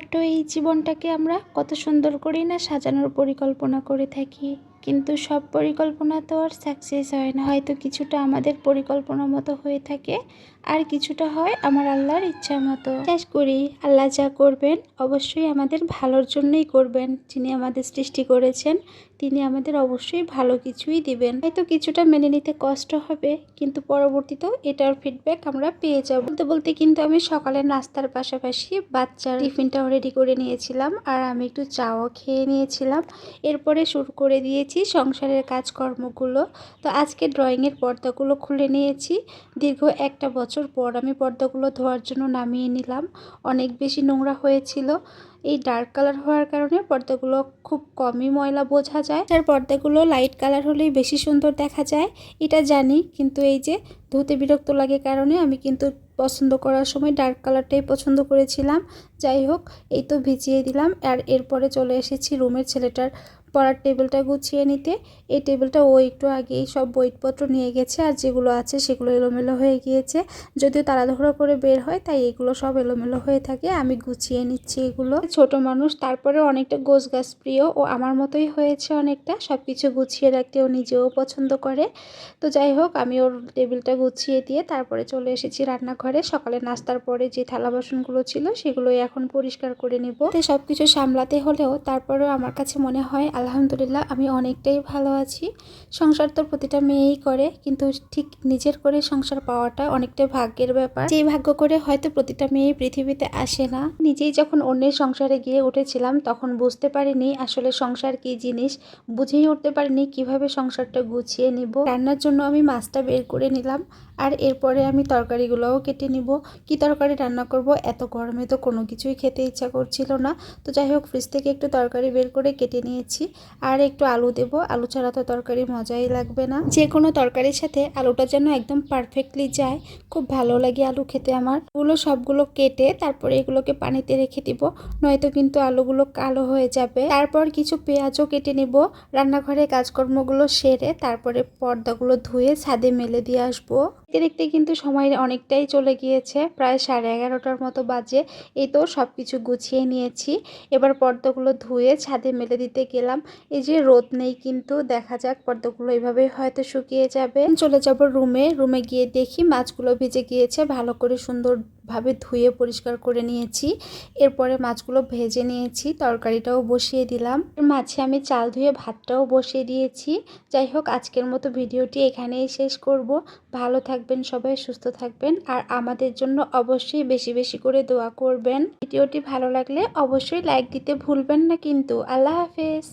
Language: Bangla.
ছোট্ট এই জীবনটাকে আমরা কত সুন্দর করেই না সাজানোর পরিকল্পনা করে থাকি। কিন্তু সব পরিকল্পনা তো আর সাকসেস হয় না। হয়তো কিছুটা আমাদের পরিকল্পনা মতো হয়ে থাকে, আর কিছুটা হয় আমার আল্লাহর ইচ্ছা মতো। শেষ করি, আল্লাহ যা করবেন অবশ্যই আমাদের ভালোর জন্যই করবেন, যিনি আমাদের সৃষ্টি করেছেন। তিনি আমাদের অবশ্যই ভালো কিছুই দিবেন। হয়তো কিছুটা মেনে নিতে কষ্ট হবে, কিন্তু পরবর্তীতেও এটার ফিডব্যাক আমরা পেয়ে যাব। বলতে বলতে কিন্তু আমি সকালে নাস্তার পাশাপাশি বাচ্চার টিফিনটাও রেডি করে নিয়েছিলাম আর আমি একটু চাও খেয়ে নিয়েছিলাম। এরপরে শুরু করে দিয়েছি সংসারের কাজকর্মগুলো। তো আজকে ড্রয়িংয়ের পর্দাগুলো খুলে নিয়েছি। দীর্ঘ একটা বছর পর আমি পর্দাগুলো ধোয়ার জন্য নামিয়ে নিলাম। অনেক বেশি নোংরা হয়েছিল। এই ডার্ক কালার হওয়ার কারণে পর্দাগুলো খুব কমই ময়লা বোঝা যায়। আর পর্দাগুলো লাইট কালার হলেই বেশি সুন্দর দেখা যায়। এটা জানি, কিন্তু এই যে ধুতে বিরক্ত লাগে কারণে আমি কিন্তু পছন্দ করার সময় ডার্ক কালারটাই পছন্দ করেছিলাম। যাই হোক এই তো ভিজিয়ে দিলাম। আর এরপরে চলে এসেছি রুমের ছেলেটার পড়ার টেবিলটা গুছিয়ে নিতে। এই টেবিলটা ও একটু আগেই সব বইপত্র নিয়ে গেছে আর যেগুলো আছে সেগুলো এলোমেলো হয়ে গিয়েছে। যদিও তাড়াহুড়ো করে বের হয়, তাই এগুলো সব এলোমেলো হয়ে থাকে। আমি গুছিয়ে নিচ্ছি এগুলো। ছোট মানুষ, তারপরে অনেকটা গোছ গাছ প্রিয়। ও আমার মতোই হয়েছে অনেকটা। সব কিছু গুছিয়ে রাখতে ও নিজেও পছন্দ করে। তো যাই হোক আমি ওর টেবিলটা গুছিয়ে দিয়ে তারপরে চলে এসেছি রান্নাঘরে। সকালে নাস্তার পরে যে থালা বাসনগুলো ছিল সেগুলোই এখন পরিষ্কার করে নিব। সব কিছু সামলাতে হলেও তারপরেও আমার কাছে মনে হয়, আলহামদুলিল্লাহ আমি অনেকটাই ভালো আছি। সংসার তো প্রতিটা মেয়েই করে, কিন্তু ঠিক নিজের করে সংসার পাওয়াটা অনেকটাই ভাগ্যের ব্যাপার। যেই ভাগ্য করে হয়তো প্রতিটা মেয়ে পৃথিবীতে আসে না। নিজেই যখন অন্যের সংসারে গিয়ে উঠেছিলাম, তখন বুঝতে পারিনি আসলে সংসার কি জিনিস। বুঝেই উঠতে পারিনি কীভাবে সংসারটা গুছিয়ে নিব। রান্নার জন্য আমি মাছটা বের করে নিলাম। আর এরপরে আমি তরকারিগুলোও কেটে নিব। কি তরকারি রান্না করব? এত গরমে তো কোনো কিছুই খেতে ইচ্ছা করছিল না। তো যাই হোক ফ্রিজ থেকে একটু তরকারি বের করে কেটে নিয়েছি। আর একটু আলু দেব। আলু ছাড়া তো তরকারি মজাই লাগবে না। যে কোনো তরকারির সাথে আলুটা যেন একদম পারফেক্টলি যায়। খুব ভালো লাগে আলু খেতে আমার। ওগুলো সবগুলো কেটে তারপরে এগুলোকে পানিতে রেখে দিব। নয়তো কিন্তু আলুগুলো কালো হয়ে যাবে। তারপর কিছু পেঁয়াজও কেটে নিব। রান্নাঘরে কাজকর্মগুলো সেরে তারপরে পর্দাগুলো ধুয়ে ছাদে মেলে দিয়ে আসব। দেখতে দেখতে কিন্তু সময় অনেকটাই চলে গিয়েছে। প্রায় সাড়ে এগারোটার মতো বাজে। এই তো সব কিছু গুছিয়ে নিয়েছি। এবার পর্দাগুলো ধুয়ে ছাদে মেলে দিতে গেলাম। এই যে রোদ নেই কিন্তু, দেখা যাক পর্দাগুলো এইভাবেই হয়তো শুকিয়ে যাবে। চলে যাব রুমে। রুমে গিয়ে দেখি মাছগুলো ভিজে গিয়েছে। ভালো করে সুন্দর ভাবে ধুয়ে পরিষ্কার করে নিয়েছি। এরপরে মাছগুলো ভেজে নিয়েছি, তরকারিটাও বসিয়ে দিলাম। মাছে আমি চাল ধুয়ে ভাতটাও বসিয়ে দিয়েছি। যাই হোক, আজকের মতো ভিডিওটি এখানেই শেষ করব। ভালো থাকবেন সবাই, সুস্থ থাকবেন। আর আমাদের জন্য অবশ্যই বেশি বেশি করে দোয়া করবেন। ভিডিওটি ভালো লাগলে অবশ্যই লাইক দিতে ভুলবেন না কিন্তু। আল্লাহ হাফেজ।